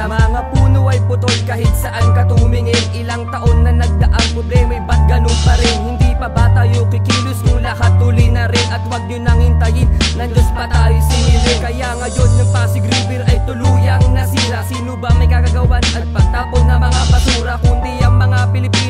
Sa mga puno ay putol kahit saan ka tumingin. Ilang taon na nagdaang problema'y ba't ganun pa rin? Hindi pa ba tayo kikilos kung lahat tuloy na rin? At wag nyo nang hintayin, ng Diyos pa tayo sinili Kaya ngayon ng Pasig River ay tuluyang nasira. Sino ba may kagagawan at pagtapon ng mga basura? Kundi ang mga Pilipino.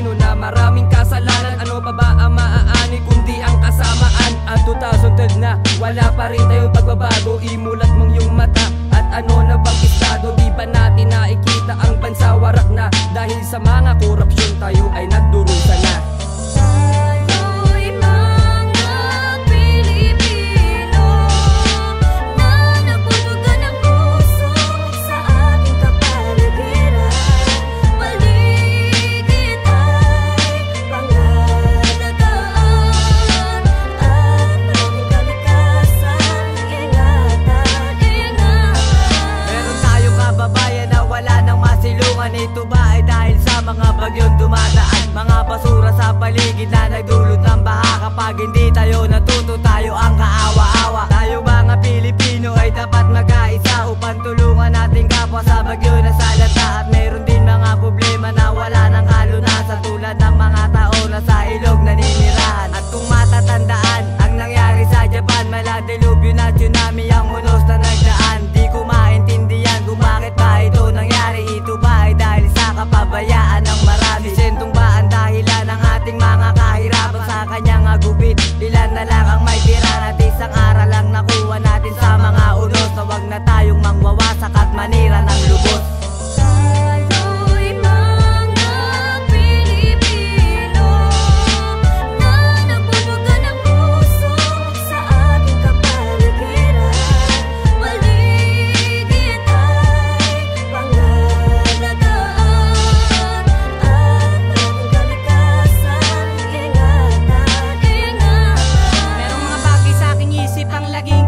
dumadaan Mga basura sa paligid na nagdulot ng baha Kapag hindi tayo natutunan I go with isip ang lagi